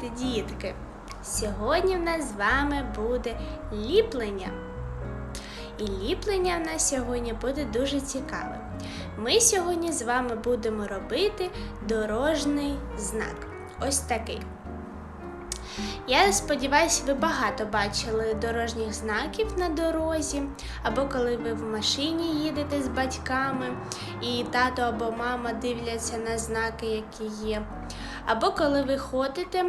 Привіт, дітки! Сьогодні в нас з вами буде ліплення. І ліплення в нас сьогодні буде дуже цікаве. Ми сьогодні з вами будемо робити дорожній знак. Ось такий. Я сподіваюся, ви багато бачили дорожніх знаків на дорозі, або коли ви в машині їдете з батьками, і тато або мама дивляться на знаки, які є. Або коли ви ходите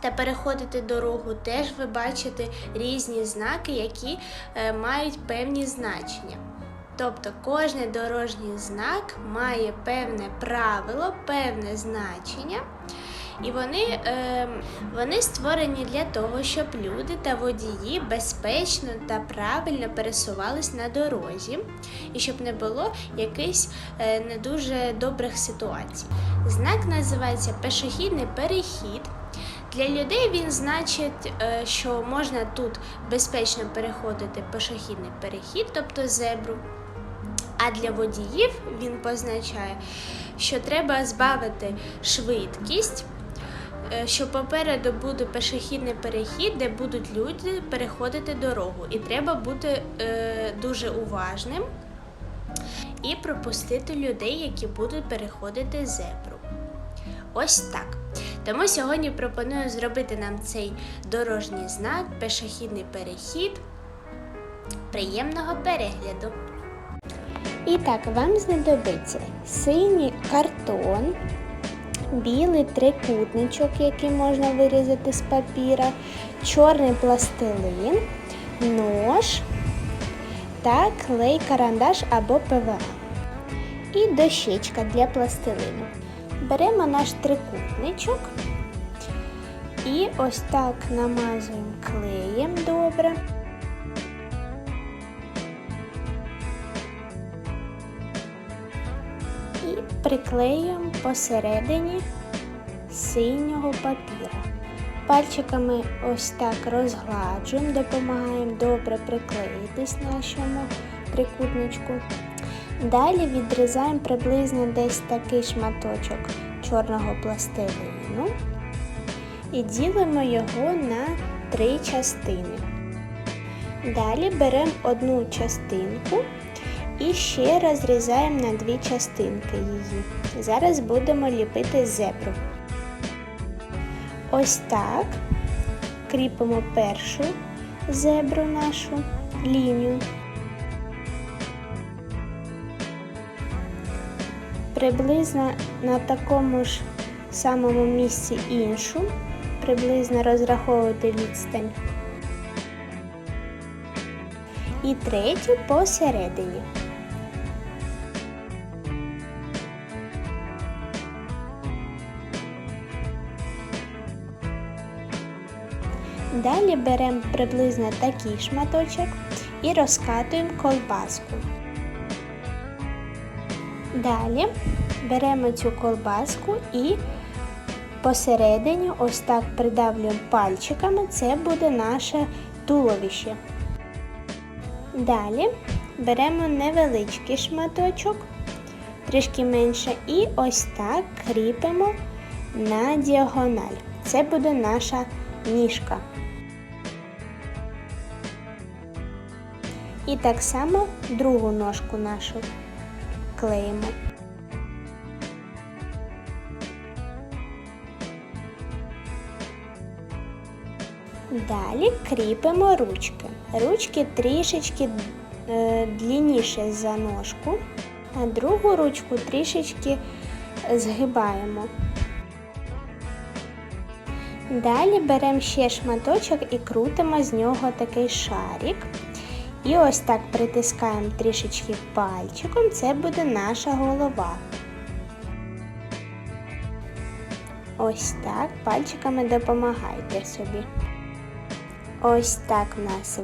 та переходите дорогу, теж ви бачите різні знаки, які е, мають певні значення. Тобто кожен дорожній знак має певне правило, певне значення. І вони, е, вони створені для того, щоб люди та водії безпечно та правильно пересувались на дорозі, і щоб не було якихось е, не дуже добрих ситуацій. Знак називається пешохідний перехід. Для людей він значить, е, що можна тут безпечно переходити пешохідний перехід, тобто зебру. А для водіїв він позначає, що треба збавити швидкість, е, що попереду буде пешохідний перехід, де будуть люди переходити дорогу. І треба бути е, дуже уважним і пропустити людей, які будуть переходити зебру. Ось так. Тому сьогодні пропоную зробити нам цей дорожній знак, пешохідний перехід. Приємного перегляду! І так, вам знадобиться синій картон, білий трикутничок, який можна вирізати з папіра, чорний пластилин, нож та клей карандаш або ПВА. І дощечка для пластилину. Беремо наш трикутничок і ось так намазуємо клеєм добре. і приклеюємо посередині синього папіра. Пальчиками ось так розгладжуємо, допомагаємо добре приклеїтись нашому трикутничку. Далі відрізаємо приблизно десь такий шматочок чорного пластилину і ділимо його на три частини. Далі беремо одну частинку і ще розрізаємо на дві частинки її. Зараз будемо ліпити зебру. Ось так кріпимо першу зебру нашу лінію. Приблизно на такому ж самому місці іншу, приблизно розраховувати відстань. І третю посередині. Далі беремо приблизно такий шматочок і розкатуємо колбаску. Далі беремо цю колбаску і посередині ось так придавлюємо пальчиками, це буде наше туловище. Далі беремо невеличкий шматочок, трішки менше, і ось так кріпимо на діагональ. Це буде наша ніжка. І так само другу ножку нашу клеїмо. Далі кріпимо ручки. Ручки трішечки е, длінніше за ножку, а другу ручку трішечки згибаємо. Далі беремо ще шматочок і крутимо з нього такий шарик. І ось так притискаємо трішечки пальчиком, це буде наша голова. Ось так, пальчиками допомагайте собі. Ось так в нас